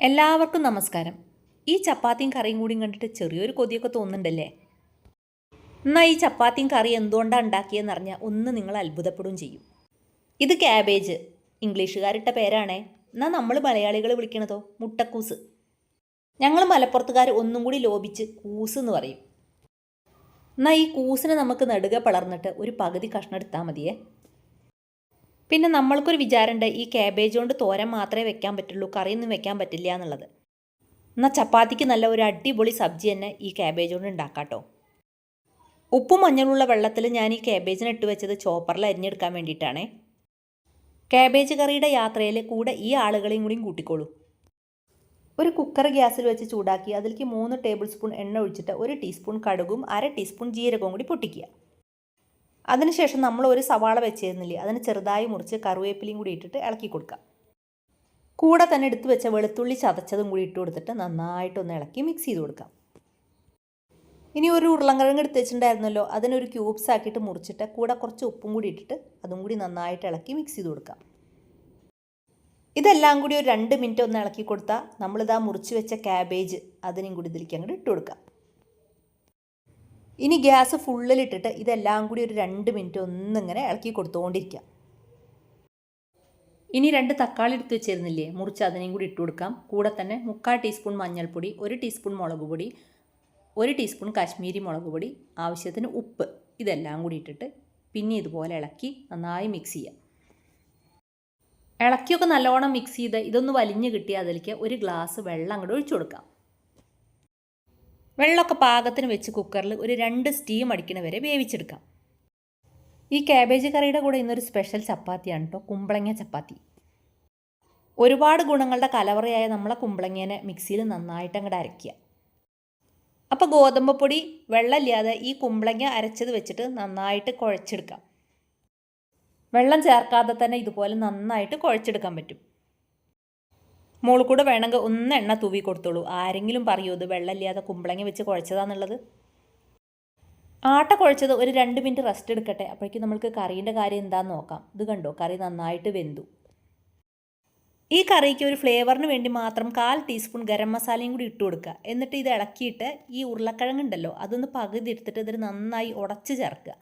എല്ലാവർക്കും നമസ്കാരം. ഈ ചപ്പാത്തിയും കറിയും കൂടിയും കണ്ടിട്ട് ചെറിയൊരു കൊതിയൊക്കെ തോന്നുന്നുണ്ടല്ലേ? എന്നാൽ ഈ ചപ്പാത്തിയും കറി എന്തുകൊണ്ടാണ് ഉണ്ടാക്കിയതെന്ന് അറിഞ്ഞാൽ ഒന്ന് നിങ്ങൾ അത്ഭുതപ്പെടുകയും ചെയ്യും. ഇത് ക്യാബേജ് ഇംഗ്ലീഷുകാരിട്ട പേരാണേ. എന്നാൽ നമ്മൾ മലയാളികൾ വിളിക്കണതോ? മുട്ടക്കൂസ്. ഞങ്ങൾ മലപ്പുറത്തുകാർ ഒന്നും കൂടി ലോപിച്ച് കൂസ് എന്ന് പറയും. എന്നാൽ ഈ കൂസിനെ നമുക്ക് നടുക പളർന്നിട്ട് ഒരു പകുതി കഷ്ണം എടുത്താൽ മതിയേ. പിന്നെ നമ്മൾക്കൊരു വിചാരമുണ്ട് ഈ ക്യാബേജ് കൊണ്ട് തോരൻ മാത്രമേ വെക്കാൻ പറ്റുള്ളൂ കറിയൊന്നും വെക്കാൻ പറ്റില്ല എന്നുള്ളത്. എന്നാൽ ചപ്പാത്തിക്ക് നല്ല ഒരു അടിപൊളി സബ്ജി തന്നെ ഈ ക്യാബേജ് കൊണ്ട് ഉണ്ടാക്കാട്ടോ. ഉപ്പും മഞ്ഞളുള്ള വെള്ളത്തിൽ ഞാൻ ഈ ക്യാബേജിന് ഇട്ട് വെച്ചത് ചോപ്പറിൽ അരിഞ്ഞെടുക്കാൻ വേണ്ടിയിട്ടാണേ. ക്യാബേജ് കറിയുടെ യാത്രയിൽ കൂടെ ഈ ആളുകളെയും കൂടിയും കൂട്ടിക്കോളൂ. ഒരു കുക്കർ ഗ്യാസിൽ വെച്ച് ചൂടാക്കി അതിലേക്ക് മൂന്ന് ടേബിൾ സ്പൂൺ എണ്ണ ഒഴിച്ചിട്ട് ഒരു ടീസ്പൂൺ കടുകും അര ടീസ്പൂൺ ജീരകവും കൂടി പൊട്ടിക്കുക. അതിനുശേഷം നമ്മൾ ഒരു സവാള വെച്ചിരുന്നില്ലേ അതിന് ചെറുതായി മുറിച്ച് കറിവേപ്പിലയും കൂടി ഇട്ടിട്ട് ഇളക്കി കൊടുക്കാം. കൂടെ തന്നെ എടുത്തു വെച്ച വെളുത്തുള്ളി ചതച്ചതും കൂടി ഇട്ട് കൊടുത്തിട്ട് നന്നായിട്ടൊന്ന് ഇളക്കി മിക്സ് ചെയ്ത് കൊടുക്കാം. ഇനി ഒരു ഉരുളങ്കിഴങ്ങ് എടുത്ത് വെച്ചിട്ടുണ്ടായിരുന്നല്ലോ അതിനൊരു ക്യൂബ്സ് ആക്കിയിട്ട് മുറിച്ചിട്ട് കൂടെ കുറച്ച് ഉപ്പും കൂടി ഇട്ടിട്ട് അതും കൂടി നന്നായിട്ട് ഇളക്കി മിക്സ് ചെയ്ത് കൊടുക്കാം. ഇതെല്ലാം കൂടി ഒരു രണ്ട് മിനിറ്റ് ഒന്ന് ഇളക്കി കൊടുത്താൽ നമ്മളിതാ മുറിച്ച് വെച്ച ക്യാബേജ് അതിനും കൂടി ഇതിലേക്ക് അങ്ങോട്ട് ഇട്ട് കൊടുക്കാം. ഇനി ഗ്യാസ് ഫുള്ളിലിട്ടിട്ട് ഇതെല്ലാം കൂടി ഒരു രണ്ട് മിനിറ്റ് ഒന്നിങ്ങനെ ഇളക്കി കൊടുത്തുകൊണ്ടിരിക്കുക ഇനി രണ്ട് തക്കാളി എടുത്ത് വെച്ചിരുന്നില്ലേ മുറിച്ച് അതിനെയും കൂടി ഇട്ട് കൊടുക്കാം. കൂടെ തന്നെ മുക്കാൽ ടീസ്പൂൺ മഞ്ഞൾപ്പൊടി ഒരു ടീസ്പൂൺ മുളക് പൊടി ഒരു ടീസ്പൂൺ കാശ്മീരി മുളക് പൊടി ആവശ്യത്തിന് ഉപ്പ് ഇതെല്ലാം കൂടി ഇട്ടിട്ട് പിന്നെ ഇതുപോലെ ഇളക്കി നന്നായി മിക്സ് ചെയ്യാം. ഇളക്കിയൊക്കെ നല്ലോണം മിക്സ് ചെയ്ത് ഇതൊന്ന് വലിഞ്ഞ് കിട്ടിയാൽ അതിലേക്ക് ഒരു ഗ്ലാസ് വെള്ളം അങ്ങോട്ട് ഒഴിച്ചു കൊടുക്കാം. വെള്ളമൊക്കെ പാകത്തിന് വെച്ച് കുക്കറിൽ ഒരു രണ്ട് സ്റ്റീം അടിക്കണ വരെ വേവിച്ചെടുക്കാം. ഈ കാബേജ് കറിയുടെ കൂടെ ഇന്നൊരു സ്പെഷ്യൽ ചപ്പാത്തിയാണ് കേട്ടോ കുമ്പളങ്ങ ചപ്പാത്തി. ഒരുപാട് ഗുണങ്ങളുടെ കലവറയായ നമ്മളെ കുമ്പളങ്ങേനെ മിക്സിയിൽ നന്നായിട്ട് അങ്ങോട്ട് അരയ്ക്കുക അപ്പോൾ ഗോതമ്പ് പൊടി വെള്ളമില്ലാതെ ഈ കുമ്പളങ്ങ അരച്ചത് വെച്ചിട്ട് നന്നായിട്ട് കുഴച്ചെടുക്കാം. വെള്ളം ചേർക്കാതെ തന്നെ ഇതുപോലെ നന്നായിട്ട് കുഴച്ചെടുക്കാൻ പറ്റും. മോൾ കൂടെ വേണമെങ്കിൽ ഒന്ന് എണ്ണ തൂവി കൊടുത്തോളൂ. ആരെങ്കിലും പറയൂ ഇത് വെള്ളമില്ലാതെ കുമ്പളങ്ങി വെച്ച് കുഴച്ചതാന്നുള്ളത്. ആട്ട കുഴച്ചത് ഒരു രണ്ട് മിനിറ്റ് റെസ്റ്റ് എടുക്കട്ടെ. അപ്പോഴേക്കും നമ്മൾക്ക് കറീന്റെ കാര്യം എന്താണെന്ന് നോക്കാം. ഇത് കണ്ടോ? കറി നന്നായിട്ട് വെന്തു. ഈ കറിക്ക് ഒരു ഫ്ലേവറിന് വേണ്ടി മാത്രം കാൽ ടീസ്പൂൺ ഗരം മസാലയും കൂടി ഇട്ട് കൊടുക്കുക. എന്നിട്ട് ഇത് ഇളക്കിയിട്ട് ഈ ഉരുളക്കിഴങ്ങുണ്ടല്ലോ അതൊന്ന് പകുതി എടുത്തിട്ട് ഇതിൽ നന്നായി ഉടച്ച് ചേർക്കുക.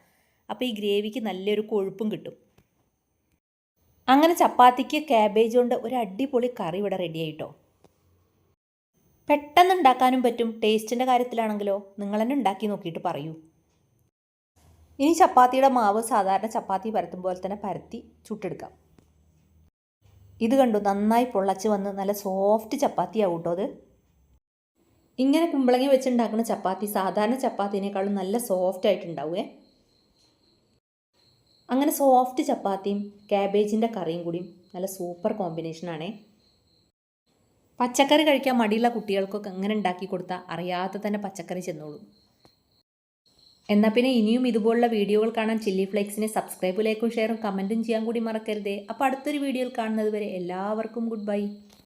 അപ്പോൾ ഈ ഗ്രേവിക്ക് നല്ലൊരു കൊഴുപ്പും കിട്ടും. അങ്ങനെ ചപ്പാത്തിക്ക് ക്യാബേജ് കൊണ്ട് ഒരു അടിപൊളി കറി ഇവിടെ റെഡി ആയിട്ടോ. പെട്ടെന്ന് ഉണ്ടാക്കാനും പറ്റും. ടേസ്റ്റിന്റെ കാര്യത്തിലാണെങ്കിലോ നിങ്ങൾ തന്നെ ഉണ്ടാക്കി നോക്കിയിട്ട് പറയൂ. ഇനി ചപ്പാത്തിയുടെ മാവ് സാധാരണ ചപ്പാത്തി പരത്തും പോലെ തന്നെ പരത്തി ചുട്ടെടുക്കാം. ഇത് കണ്ടു നന്നായി പൊള്ളച്ച് വന്ന് നല്ല സോഫ്റ്റ് ചപ്പാത്തിയാവും കേട്ടോ അത്. ഇങ്ങനെ കുമ്പളങ്ങി വെച്ചുണ്ടാക്കുന്ന ചപ്പാത്തി സാധാരണ ചപ്പാത്തിനേക്കാളും നല്ല സോഫ്റ്റ് ആയിട്ടുണ്ടാവുമേ അങ്ങനെ സോഫ്റ്റ് ചപ്പാത്തിയും ക്യാബേജിന്റെ കറിയും കൂടിയും നല്ല സൂപ്പർ കോമ്പിനേഷനാണേ പച്ചക്കറി കഴിക്കാൻ മടിയുള്ള കുട്ടികൾക്കൊക്കെ അങ്ങനെ ഉണ്ടാക്കി കൊടുത്താൽ അറിയാതെ തന്നെ പച്ചക്കറി ചെന്നോളും. എന്നാൽ പിന്നെ ഇനിയും ഇതുപോലുള്ള വീഡിയോകൾ കാണാൻ ചില്ലി ഫ്ലേക്സിനെ സബ്സ്ക്രൈബ് ലൈക്കും ഷെയറും കമന്റും ചെയ്യാൻ കൂടി മറക്കരുതേ. അപ്പോൾ അടുത്തൊരു വീഡിയോയിൽ കാണുന്നത് വരെ എല്ലാവർക്കും ഗുഡ് ബൈ